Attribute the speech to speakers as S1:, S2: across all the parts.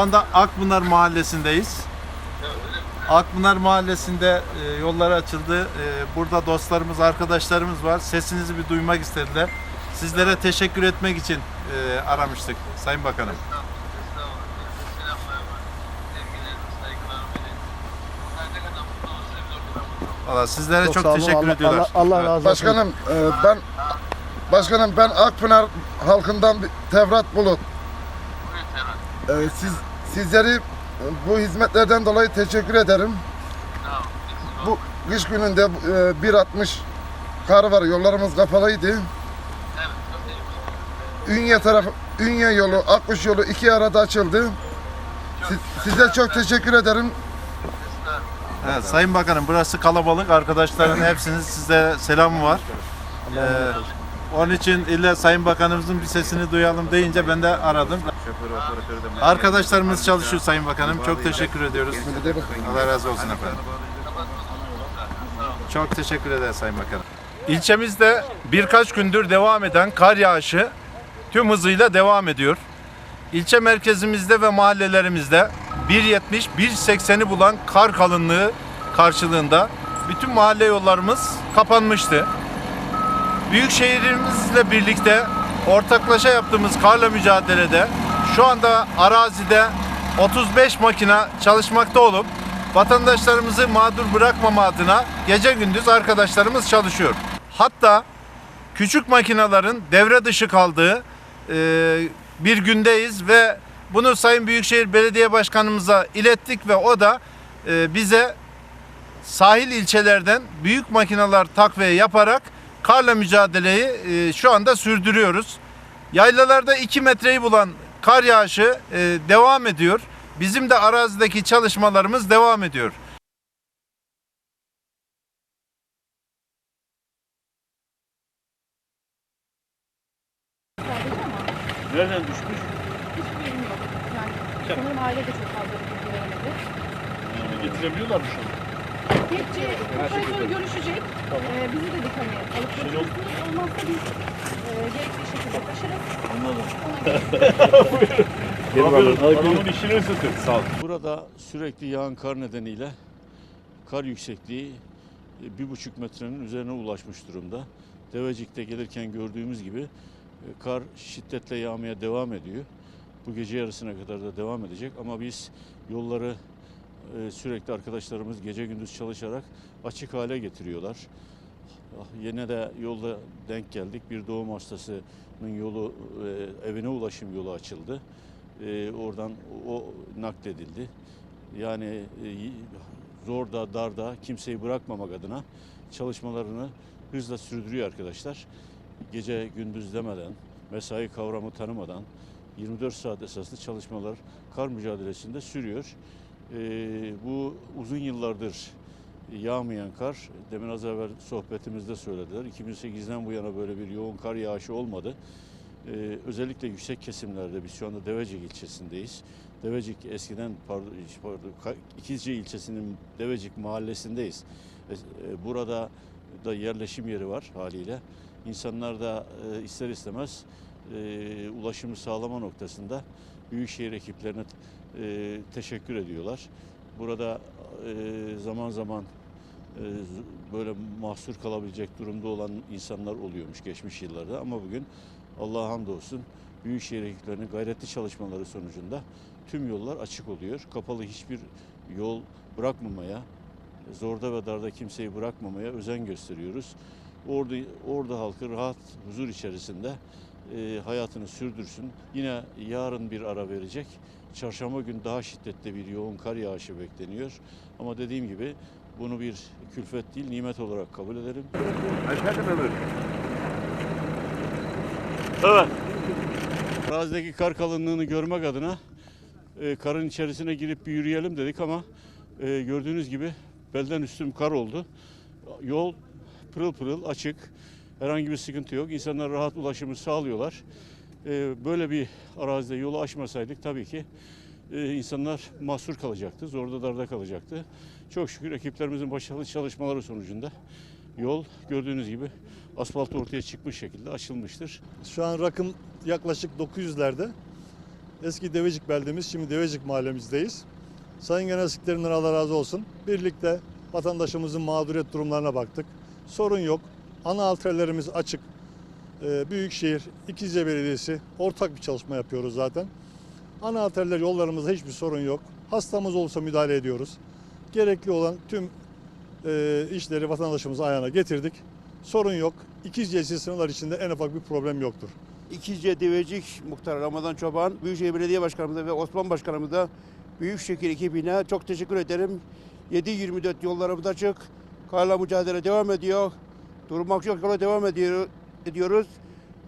S1: Anda Akpınar Mahallesi'ndeyiz. Akpınar Mahallesi'nde e, yollar açıldı. E, burada dostlarımız, arkadaşlarımız var. Sesinizi bir duymak istediler. Sizlere teşekkür etmek için e, aramıştık Sayın Bakanım. Valla sizlere çok,
S2: olun.
S1: teşekkür
S2: Allah-
S1: ediyorlar.
S2: Allah, Allah
S1: Evet.
S2: razı olsun.
S3: Başkanım e, ben Başkanım ben Akpınar halkından bir Tevrat Bulut. E, siz sizleri e, bu hizmetlerden dolayı teşekkür ederim. Bu kış gününde e, 1.60 kar var. Yollarımız kapalıydı. Ünye tarafı Ünye yolu, Akkuş yolu iki arada açıldı. Siz- size çok teşekkür ederim.
S1: Evet, Sayın Bakanım burası kalabalık. Arkadaşların hepsinin size selamı var. Ee, onun için illa Sayın Bakanımızın bir sesini duyalım deyince ben de aradım. Arkadaşlarımız çalışıyor Sayın Bakanım. Çok teşekkür ediyoruz. Allah razı olsun efendim. Çok teşekkür ederiz Sayın Bakanım. İlçemizde birkaç gündür devam eden kar yağışı tüm hızıyla devam ediyor. İlçe merkezimizde ve mahallelerimizde 1.70, 1.80'i bulan kar kalınlığı karşılığında bütün mahalle yollarımız kapanmıştı. Büyükşehirimizle birlikte ortaklaşa yaptığımız karla mücadelede şu anda arazide 35 makina çalışmakta olup vatandaşlarımızı mağdur bırakmama adına gece gündüz arkadaşlarımız çalışıyor. Hatta küçük makinaların devre dışı kaldığı e, bir gündeyiz ve bunu Sayın Büyükşehir Belediye Başkanımıza ilettik ve o da e, bize sahil ilçelerden büyük makineler takviye yaparak karla mücadeleyi e, şu anda sürdürüyoruz. Yaylalarda 2 metreyi bulan kar yağışı e, devam ediyor. Bizim de arazideki çalışmalarımız devam ediyor.
S4: Nereden düşmüş?
S5: Hiç bilmiyorum. Yani sanırım aile de çok fazla bilgi veremedi.
S4: Getirebiliyorlar mı şu an?
S5: Kepçe operatör görüşecek. Ee, bizi dedik hani alıp
S4: Şey
S5: götürürsünüz. Olmazsa biz e, gerekli şekilde taşırız.
S4: Anladım.
S5: Ona göre
S4: Adamın işini ısıtır. Sağ ol.
S6: Burada sürekli yağan kar nedeniyle kar yüksekliği e, bir buçuk metrenin üzerine ulaşmış durumda. Devecik'te gelirken gördüğümüz gibi e, kar şiddetle yağmaya devam ediyor. Bu gece yarısına kadar da devam edecek ama biz yolları sürekli arkadaşlarımız gece gündüz çalışarak açık hale getiriyorlar. Ah, Yine de yolda denk geldik. Bir doğum hastasının yolu, e, evine ulaşım yolu açıldı. E, oradan o nakledildi. Yani e, zorda, darda kimseyi bırakmamak adına çalışmalarını hızla sürdürüyor arkadaşlar. Gece gündüz demeden, mesai kavramı tanımadan 24 saat esaslı çalışmalar kar mücadelesinde sürüyor. E, bu uzun yıllardır yağmayan kar, demin az evvel sohbetimizde söylediler. 2008'den bu yana böyle bir yoğun kar yağışı olmadı. Ee, özellikle yüksek kesimlerde biz şu anda Devecik ilçesindeyiz. Devecik eskiden pardon, pardon İkizce ilçesinin Devecik mahallesindeyiz. E, e, Burada da yerleşim yeri var haliyle. İnsanlar da e, ister istemez e, ulaşımı sağlama noktasında büyükşehir ekiplerine e, teşekkür ediyorlar. Burada e, zaman zaman e, böyle mahsur kalabilecek durumda olan insanlar oluyormuş geçmiş yıllarda ama bugün Allah'a hamdolsun Büyükşehir ekiplerinin gayretli çalışmaları sonucunda tüm yollar açık oluyor. Kapalı hiçbir yol bırakmamaya, zorda ve darda kimseyi bırakmamaya özen gösteriyoruz. Orada, orada halkı rahat, huzur içerisinde e, hayatını sürdürsün. Yine yarın bir ara verecek. Çarşamba gün daha şiddetli bir yoğun kar yağışı bekleniyor. Ama dediğim gibi bunu bir külfet değil, nimet olarak kabul ederim.
S4: Evet.
S6: Arazideki kar kalınlığını görmek adına e, karın içerisine girip bir yürüyelim dedik ama e, gördüğünüz gibi belden üstüm kar oldu. Yol pırıl pırıl açık. Herhangi bir sıkıntı yok. İnsanlar rahat ulaşımı sağlıyorlar. E, böyle bir arazide yolu aşmasaydık tabii ki e, insanlar mahsur kalacaktı. Zorda darda kalacaktı. Çok şükür ekiplerimizin başarılı çalışmaları sonucunda yol gördüğünüz gibi asfalt ortaya çıkmış şekilde açılmıştır.
S2: Şu an rakım yaklaşık 900'lerde. Eski Devecik beldemiz, şimdi Devecik mahallemizdeyiz. Sayın Genel Sekreterinden Allah razı olsun. Birlikte vatandaşımızın mağduriyet durumlarına baktık. Sorun yok. Ana alterlerimiz açık. Ee, Büyükşehir, İkizce Belediyesi ortak bir çalışma yapıyoruz zaten. Ana arterler yollarımızda hiçbir sorun yok. Hastamız olsa müdahale ediyoruz. Gerekli olan tüm e, işleri vatandaşımızın ayağına getirdik. Sorun yok. İkizce sınırlar içinde en ufak bir problem yoktur.
S7: İkizce Devecik Muhtar Ramazan Çoban, Büyükşehir Belediye Başkanımıza ve Osman Başkanımıza Büyükşehir ekibine çok teşekkür ederim. 7-24 yollarımız açık. Karla mücadele devam ediyor. Durmak yok yola devam ediyor, ediyoruz.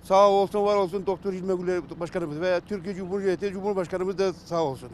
S7: Sağ olsun var olsun Doktor Hilmi Güler Başkanımız ve Türkiye Cumhuriyeti Cumhurbaşkanımız da sağ olsun.